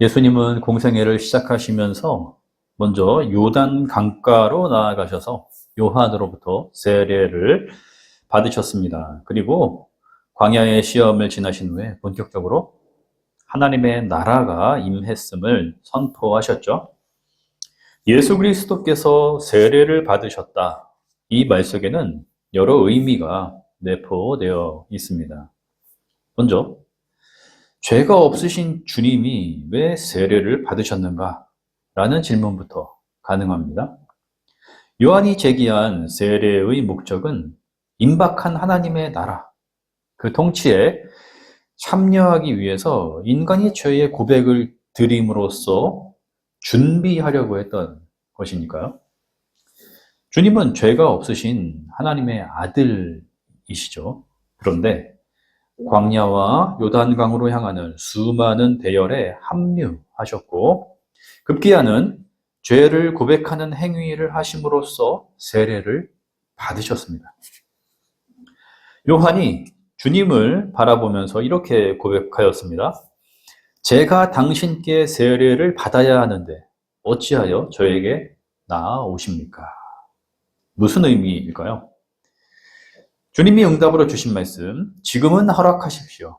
예수님은 공생애를 시작하시면서 먼저 요단 강가로 나아가셔서 요한으로부터 세례를 받으셨습니다. 그리고 광야의 시험을 지나신 후에 본격적으로 하나님의 나라가 임했음을 선포하셨죠. 예수 그리스도께서 세례를 받으셨다. 이 말 속에는 여러 의미가 내포되어 있습니다. 먼저, 죄가 없으신 주님이 왜 세례를 받으셨는가? 라는 질문부터 가능합니다. 요한이 제기한 세례의 목적은 임박한 하나님의 나라, 그 통치에 참여하기 위해서 인간이 죄의 고백을 드림으로써 준비하려고 했던 것이니까요. 주님은 죄가 없으신 하나님의 아들이시죠. 그런데 광야와 요단강으로 향하는 수많은 대열에 합류하셨고 급기야는 죄를 고백하는 행위를 하심으로써 세례를 받으셨습니다. 요한이 주님을 바라보면서 이렇게 고백하였습니다. 제가 당신께 세례를 받아야 하는데 어찌하여 저에게 나아오십니까? 무슨 의미일까요? 주님이 응답으로 주신 말씀, 지금은 허락하십시오.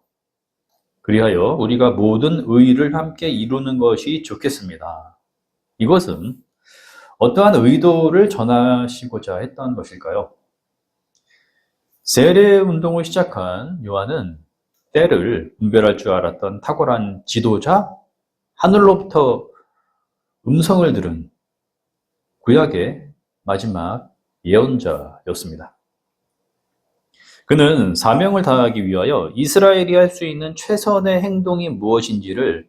그리하여 우리가 모든 의를 함께 이루는 것이 좋겠습니다. 이것은 어떠한 의도를 전하시고자 했던 것일까요? 세례 운동을 시작한 요한은 때를 분별할 줄 알았던 탁월한 지도자, 하늘로부터 음성을 들은 구약의 마지막 예언자였습니다. 그는 사명을 다하기 위하여 이스라엘이 할 수 있는 최선의 행동이 무엇인지를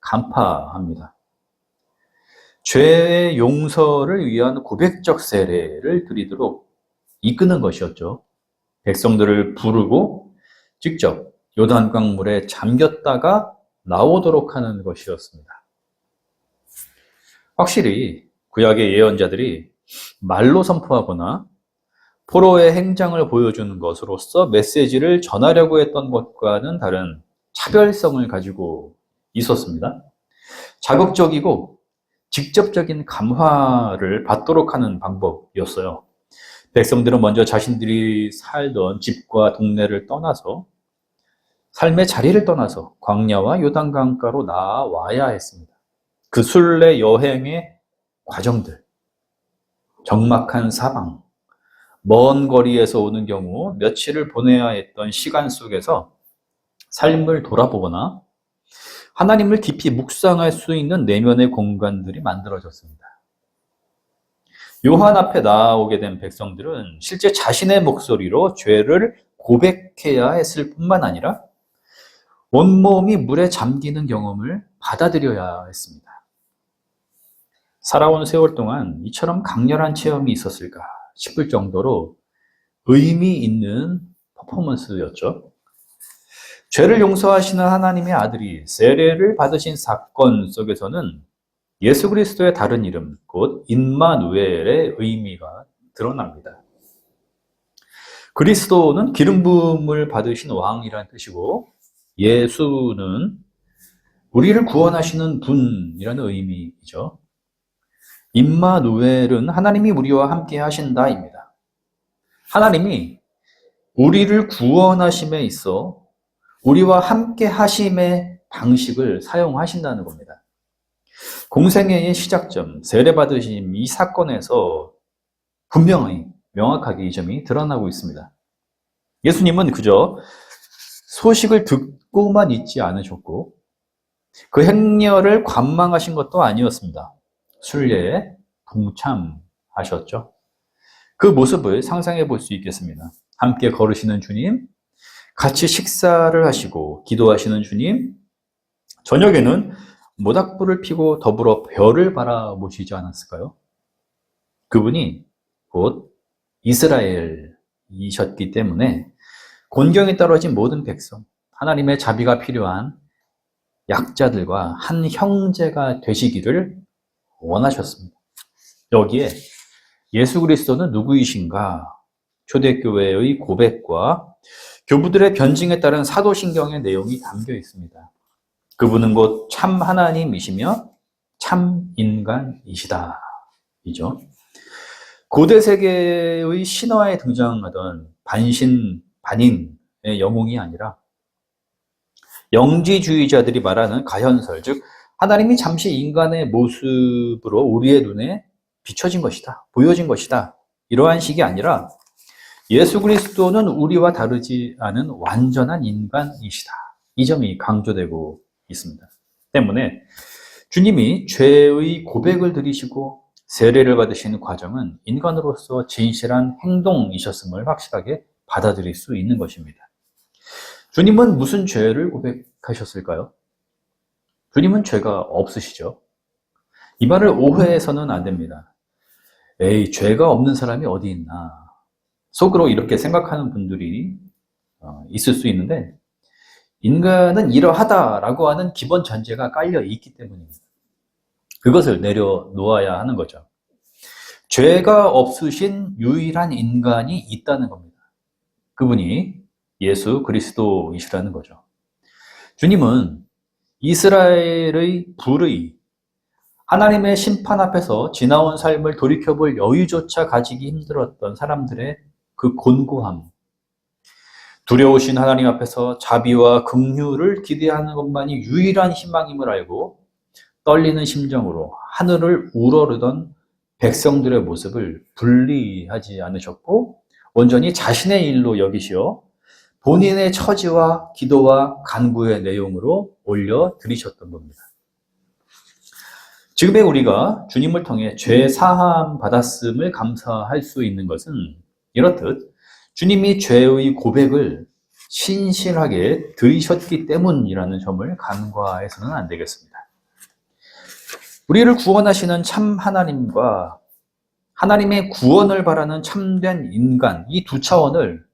간파합니다. 죄의 용서를 위한 고백적 세례를 드리도록 이끄는 것이었죠. 백성들을 부르고 직접 요단강 물에 잠겼다가 나오도록 하는 것이었습니다. 확실히 구약의 예언자들이 말로 선포하거나 포로의 행장을 보여주는 것으로서 메시지를 전하려고 했던 것과는 다른 차별성을 가지고 있었습니다. 자극적이고 직접적인 감화를 받도록 하는 방법이었어요. 백성들은 먼저 자신들이 살던 집과 동네를 떠나서 삶의 자리를 떠나서 광야와 요단강가로 나와야 했습니다. 그 순례 여행의 과정들, 적막한 사방, 먼 거리에서 오는 경우 며칠을 보내야 했던 시간 속에서 삶을 돌아보거나 하나님을 깊이 묵상할 수 있는 내면의 공간들이 만들어졌습니다. 요한 앞에 나오게 된 백성들은 실제 자신의 목소리로 죄를 고백해야 했을 뿐만 아니라 온몸이 물에 잠기는 경험을 받아들여야 했습니다. 살아온 세월 동안 이처럼 강렬한 체험이 있었을까 싶을 정도로 의미 있는 퍼포먼스였죠. 죄를 용서하시는 하나님의 아들이 세례를 받으신 사건 속에서는 예수 그리스도의 다른 이름, 곧 임마누엘의 의미가 드러납니다. 그리스도는 기름 부음을 받으신 왕이라는 뜻이고 예수는 우리를 구원하시는 분이라는 의미이죠. 임마누엘은 하나님이 우리와 함께 하신다입니다. 하나님이 우리를 구원하심에 있어 우리와 함께 하심의 방식을 사용하신다는 겁니다. 공생애의 시작점, 세례받으심 이 사건에서 분명히 명확하게 이 점이 드러나고 있습니다. 예수님은 그저 소식을 듣고만 있지 않으셨고 그 행렬을 관망하신 것도 아니었습니다. 순례에 동참하셨죠. 그 모습을 상상해 볼 수 있겠습니다. 함께 걸으시는 주님, 같이 식사를 하시고 기도하시는 주님, 저녁에는 모닥불을 피고 더불어 별을 바라보시지 않았을까요? 그분이 곧 이스라엘이셨기 때문에 곤경에 떨어진 모든 백성, 하나님의 자비가 필요한 약자들과 한 형제가 되시기를 원하셨습니다. 여기에 예수 그리스도는 누구이신가? 초대교회의 고백과 교부들의 변증에 따른 사도신경의 내용이 담겨 있습니다. 그분은 곧 참 하나님이시며 참 인간이시다. 이죠. 고대 세계의 신화에 등장하던 반신, 반인의 영웅이 아니라 영지주의자들이 말하는 가현설, 즉 하나님이 잠시 인간의 모습으로 우리의 눈에 비춰진 것이다. 보여진 것이다. 이러한 식이 아니라 예수 그리스도는 우리와 다르지 않은 완전한 인간이시다. 이 점이 강조되고 있습니다. 때문에 주님이 죄의 고백을 드리시고 세례를 받으시는 과정은 인간으로서 진실한 행동이셨음을 확실하게 받아들일 수 있는 것입니다. 주님은 무슨 죄를 고백하셨을까요? 주님은 죄가 없으시죠. 이 말을 오해해서는 안 됩니다. 에이, 죄가 없는 사람이 어디 있나. 속으로 이렇게 생각하는 분들이 어, 있을 수 있는데, 인간은 이러하다라고 하는 기본 전제가 깔려 있기 때문입니다. 그것을 내려놓아야 하는 거죠. 죄가 없으신 유일한 인간이 있다는 겁니다. 그분이 예수 그리스도이시라는 거죠. 주님은 이스라엘의 불의, 하나님의 심판 앞에서 지나온 삶을 돌이켜볼 여유조차 가지기 힘들었던 사람들의 그 곤고함, 두려우신 하나님 앞에서 자비와 긍휼을 기대하는 것만이 유일한 희망임을 알고 떨리는 심정으로 하늘을 우러르던 백성들의 모습을 분리하지 않으셨고 온전히 자신의 일로 여기시어 본인의 처지와 기도와 간구의 내용으로 올려 드리셨던 겁니다. 지금의 우리가 주님을 통해 죄 사함 받았음을 감사할 수 있는 것은 이렇듯 주님이 죄의 고백을 신실하게 들으셨기 때문이라는 점을 간과해서는 안 되겠습니다. 우리를 구원하시는 참 하나님과 하나님의 구원을 바라는 참된 인간, 이 두 차원을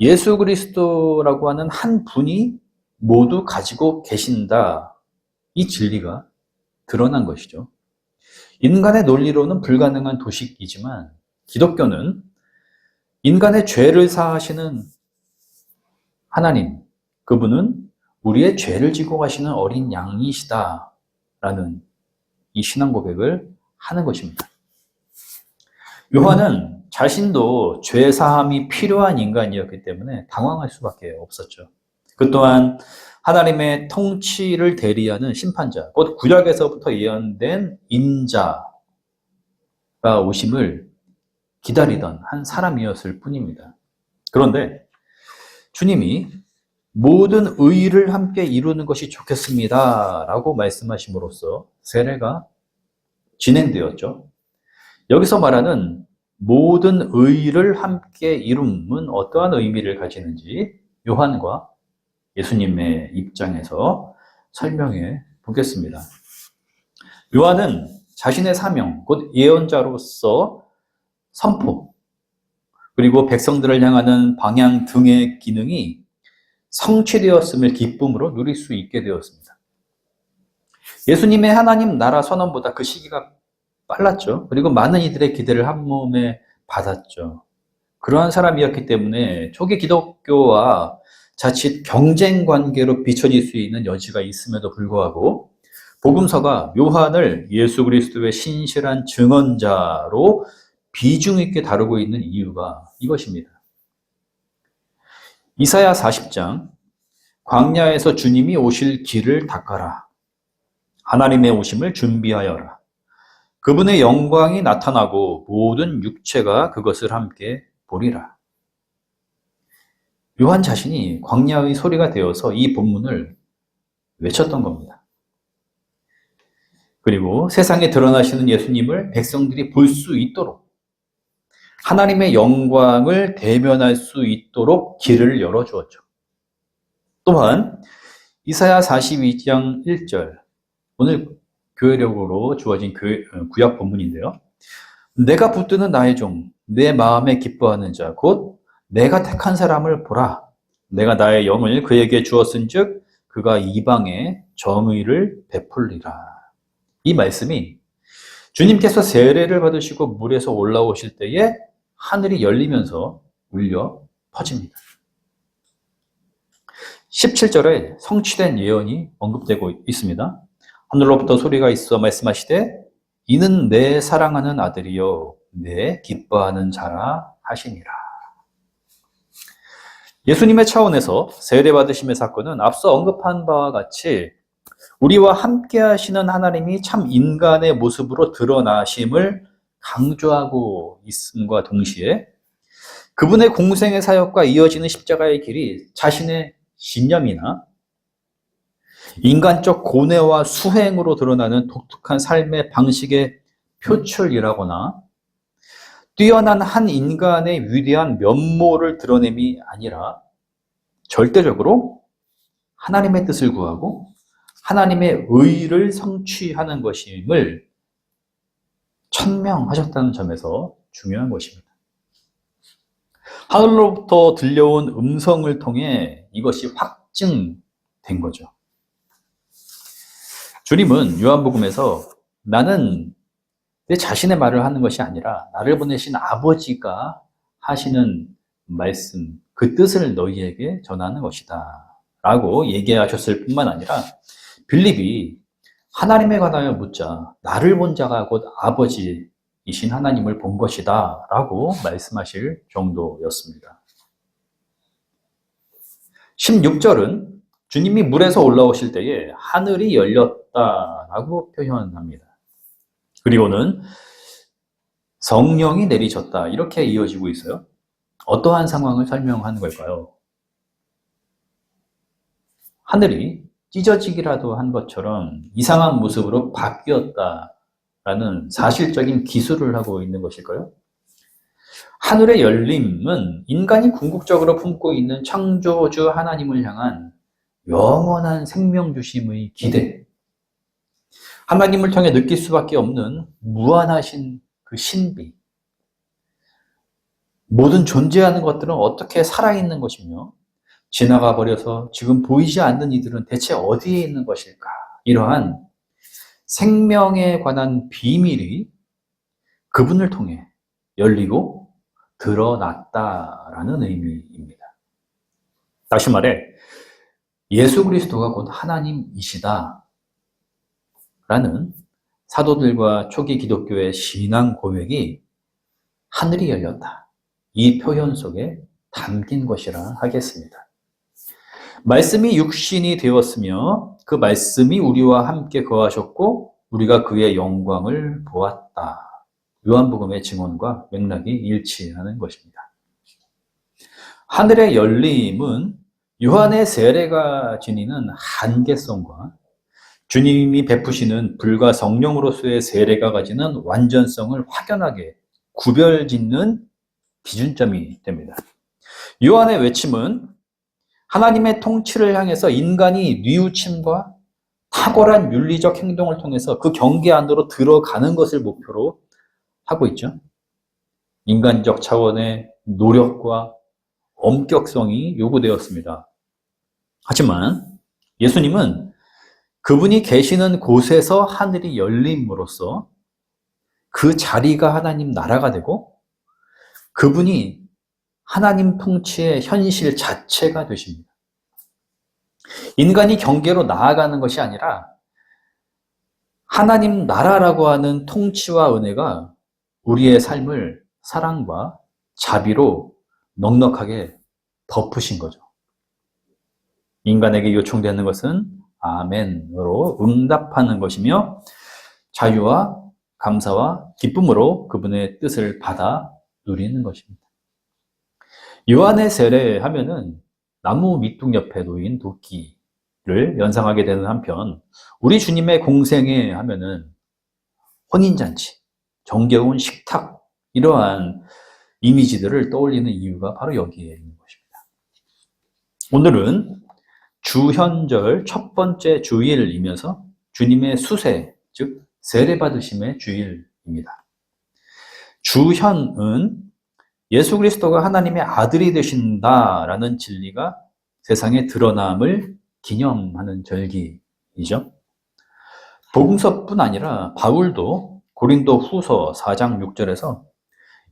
예수 그리스도라고 하는 한 분이 모두 가지고 계신다. 이 진리가 드러난 것이죠. 인간의 논리로는 불가능한 도식이지만 기독교는 인간의 죄를 사하시는 하나님, 그분은 우리의 죄를 지고 가시는 어린 양이시다라는 이 신앙 고백을 하는 것입니다. 요한은 자신도 죄 사함이 필요한 인간이었기 때문에 당황할 수밖에 없었죠. 그 또한 하나님의 통치를 대리하는 심판자, 곧 구약에서부터 예언된 인자가 오심을 기다리던 한 사람이었을 뿐입니다. 그런데 주님이 모든 의를 함께 이루는 것이 좋겠습니다. 라고 말씀하심으로써 세례가 진행되었죠. 여기서 말하는 모든 의를 함께 이룸은 어떠한 의미를 가지는지 요한과 예수님의 입장에서 설명해 보겠습니다. 요한은 자신의 사명, 곧 예언자로서 선포, 그리고 백성들을 향하는 방향 등의 기능이 성취되었음을 기쁨으로 누릴 수 있게 되었습니다. 예수님의 하나님 나라 선언보다 그 시기가 빨랐죠. 그리고 많은 이들의 기대를 한 몸에 받았죠. 그러한 사람이었기 때문에 초기 기독교와 자칫 경쟁 관계로 비춰질 수 있는 여지가 있음에도 불구하고 복음서가 요한을 예수 그리스도의 신실한 증언자로 비중 있게 다루고 있는 이유가 이것입니다. 이사야 40장 광야에서 주님이 오실 길을 닦아라. 하나님의 오심을 준비하여라. 그분의 영광이 나타나고 모든 육체가 그것을 함께 보리라. 요한 자신이 광야의 소리가 되어서 이 본문을 외쳤던 겁니다. 그리고 세상에 드러나시는 예수님을 백성들이 볼 수 있도록 하나님의 영광을 대면할 수 있도록 길을 열어 주었죠. 또한 이사야 42장 1절 오늘 교회력으로 주어진 교회, 어, 구약 본문인데요. 내가 붙드는 나의 종, 내 마음에 기뻐하는 자, 곧 내가 택한 사람을 보라. 내가 나의 영을 그에게 주었은즉 그가 이방에 정의를 베풀리라. 이 말씀이 주님께서 세례를 받으시고 물에서 올라오실 때에 하늘이 열리면서 울려 퍼집니다. 17절에 성취된 예언이 언급되고 있습니다. 하늘로부터 소리가 있어 말씀하시되 이는 내 사랑하는 아들이요 내 기뻐하는 자라 하시니라. 예수님의 차원에서 세례 받으심의 사건은 앞서 언급한 바와 같이 우리와 함께 하시는 하나님이 참 인간의 모습으로 드러나심을 강조하고 있음과 동시에 그분의 공생의 사역과 이어지는 십자가의 길이 자신의 신념이나 인간적 고뇌와 수행으로 드러나는 독특한 삶의 방식의 표출이라거나 뛰어난 한 인간의 위대한 면모를 드러냄이 아니라 절대적으로 하나님의 뜻을 구하고 하나님의 의를 성취하는 것임을 천명하셨다는 점에서 중요한 것입니다. 하늘로부터 들려온 음성을 통해 이것이 확증된 거죠. 주님은 요한복음에서 나는 내 자신의 말을 하는 것이 아니라 나를 보내신 아버지가 하시는 말씀, 그 뜻을 너희에게 전하는 것이다. 라고 얘기하셨을 뿐만 아니라 빌립이 하나님에 관하여 묻자 나를 본 자가 곧 아버지이신 하나님을 본 것이다. 라고 말씀하실 정도였습니다. 16절은 주님이 물에서 올라오실 때에 하늘이 열렸다 라고 표현합니다. 그리고는 성령이 내리셨다. 이렇게 이어지고 있어요. 어떠한 상황을 설명하는 걸까요? 하늘이 찢어지기라도 한 것처럼 이상한 모습으로 바뀌었다라는 사실적인 기술을 하고 있는 것일까요? 하늘의 열림은 인간이 궁극적으로 품고 있는 창조주 하나님을 향한 영원한 생명 주심의 기대, 하나님을 통해 느낄 수밖에 없는 무한하신 그 신비, 모든 존재하는 것들은 어떻게 살아있는 것이며 지나가 버려서 지금 보이지 않는 이들은 대체 어디에 있는 것일까? 이러한 생명에 관한 비밀이 그분을 통해 열리고 드러났다라는 의미입니다. 다시 말해, 예수 그리스도가 곧 하나님이시다. 라는 사도들과 초기 기독교의 신앙 고백이 하늘이 열렸다. 이 표현 속에 담긴 것이라 하겠습니다. 말씀이 육신이 되었으며 그 말씀이 우리와 함께 거하셨고 우리가 그의 영광을 보았다. 요한복음의 증언과 맥락이 일치하는 것입니다. 하늘의 열림은 요한의 세례가 지니는 한계성과 주님이 베푸시는 불과 성령으로서의 세례가 가지는 완전성을 확연하게 구별짓는 기준점이 됩니다. 요한의 외침은 하나님의 통치를 향해서 인간이 뉘우침과 탁월한 윤리적 행동을 통해서 그 경계 안으로 들어가는 것을 목표로 하고 있죠. 인간적 차원의 노력과 엄격성이 요구되었습니다. 하지만 예수님은 그분이 계시는 곳에서 하늘이 열림으로써 그 자리가 하나님 나라가 되고 그분이 하나님 통치의 현실 자체가 되십니다. 인간이 경계로 나아가는 것이 아니라 하나님 나라라고 하는 통치와 은혜가 우리의 삶을 사랑과 자비로 넉넉하게 덮으신 거죠. 인간에게 요청되는 것은 아멘으로 응답하는 것이며 자유와 감사와 기쁨으로 그분의 뜻을 받아 누리는 것입니다. 요한의 세례 하면은 나무 밑둥 옆에 놓인 도끼를 연상하게 되는 한편 우리 주님의 공생에 하면은 혼인잔치, 정겨운 식탁 이러한 이미지들을 떠올리는 이유가 바로 여기에 있는 것입니다. 오늘은 주현절 첫 번째 주일이면서 주님의 수세, 즉 세례받으심의 주일입니다. 주현은 예수 그리스도가 하나님의 아들이 되신다라는 진리가 세상에 드러남을 기념하는 절기이죠. 복음서뿐 아니라 바울도 고린도 후서 4장 6절에서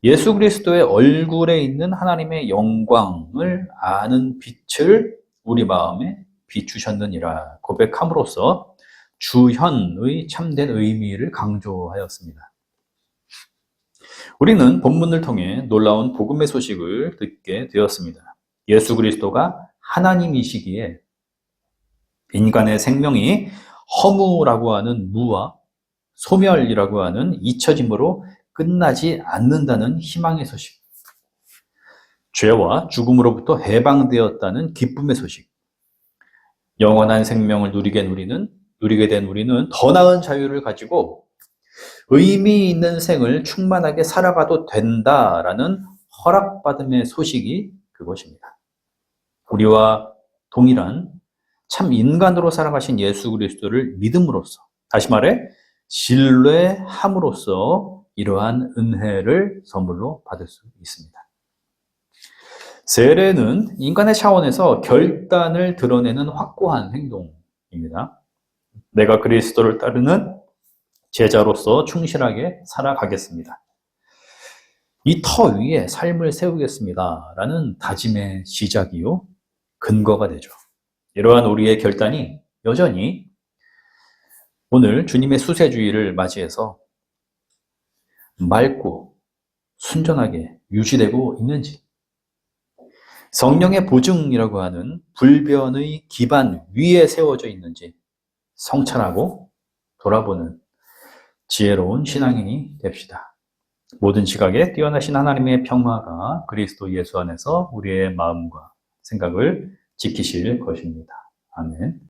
예수 그리스도의 얼굴에 있는 하나님의 영광을 아는 빛을 우리 마음에 비추셨느니라 고백함으로써 주현의 참된 의미를 강조하였습니다. 우리는 본문을 통해 놀라운 복음의 소식을 듣게 되었습니다. 예수 그리스도가 하나님이시기에 인간의 생명이 허무라고 하는 무와 소멸이라고 하는 잊혀짐으로 끝나지 않는다는 희망의 소식. 죄와 죽음으로부터 해방되었다는 기쁨의 소식. 영원한 생명을 누리게 누리는 누리게 된 우리는 더 나은 자유를 가지고 의미 있는 생을 충만하게 살아가도 된다라는 허락받음의 소식이 그것입니다. 우리와 동일한 참 인간으로 살아가신 예수 그리스도를 믿음으로써 다시 말해 신뢰함으로써 이러한 은혜를 선물로 받을 수 있습니다. 세례는 인간의 차원에서 결단을 드러내는 확고한 행동입니다. 내가 그리스도를 따르는 제자로서 충실하게 살아가겠습니다. 이 터 위에 삶을 세우겠습니다. 라는 다짐의 시작이요. 근거가 되죠. 이러한 우리의 결단이 여전히 오늘 주님의 수세주의를 맞이해서 맑고 순전하게 유지되고 있는지 성령의 보증이라고 하는 불변의 기반 위에 세워져 있는지 성찰하고 돌아보는 지혜로운 신앙인이 됩시다. 모든 지각에 뛰어나신 하나님의 평화가 그리스도 예수 안에서 우리의 마음과 생각을 지키실 것입니다. 아멘.